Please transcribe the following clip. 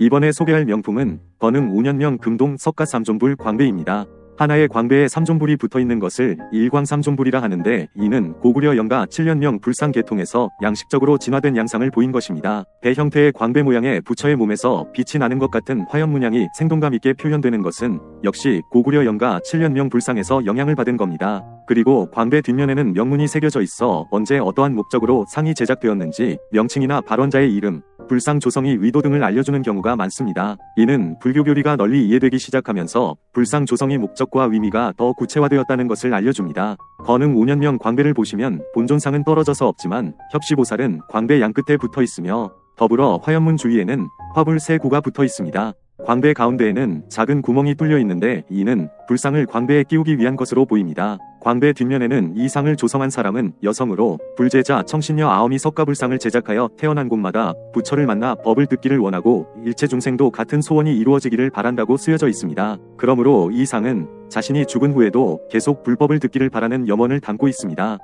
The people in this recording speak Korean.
이번에 소개할 명품은 번흥 5년명 금동 석가 삼존불 광배입니다. 하나의 광배에 삼존불이 붙어있는 것을 일광삼존불이라 하는데 이는 고구려 영가 7년명 불상 계통에서 양식적으로 진화된 양상을 보인 것입니다. 배 형태의 광배 모양의 부처의 몸에서 빛이 나는 것 같은 화염 문양이 생동감 있게 표현되는 것은 역시 고구려 영가 7년명 불상에서 영향을 받은 겁니다. 그리고 광배 뒷면에는 명문이 새겨져 있어 언제 어떠한 목적으로 상이 제작되었는지 명칭이나 발원자의 이름, 불상 조성이 의도 등을 알려주는 경우가 많습니다. 이는 불교 교리가 널리 이해되기 시작하면서 불상 조성의 목적과 의미가 더 구체화되었다는 것을 알려줍니다. 건흥 5년명 광배를 보시면 본존상은 떨어져서 없지만 혁시보살은 광배 양 끝에 붙어 있으며 더불어 화염문 주위에는 화불 세 구가 붙어 있습니다. 광배 가운데에는 작은 구멍이 뚫려 있는데 이는 불상을 광배에 끼우기 위한 것으로 보입니다. 광배 뒷면에는 이 상을 조성한 사람은 여성으로 불제자 청신녀 아엄이 석가불상을 제작하여 태어난 곳마다 부처를 만나 법을 듣기를 원하고 일체 중생도 같은 소원이 이루어지기를 바란다고 쓰여져 있습니다. 그러므로 이 상은 자신이 죽은 후에도 계속 불법을 듣기를 바라는 염원을 담고 있습니다.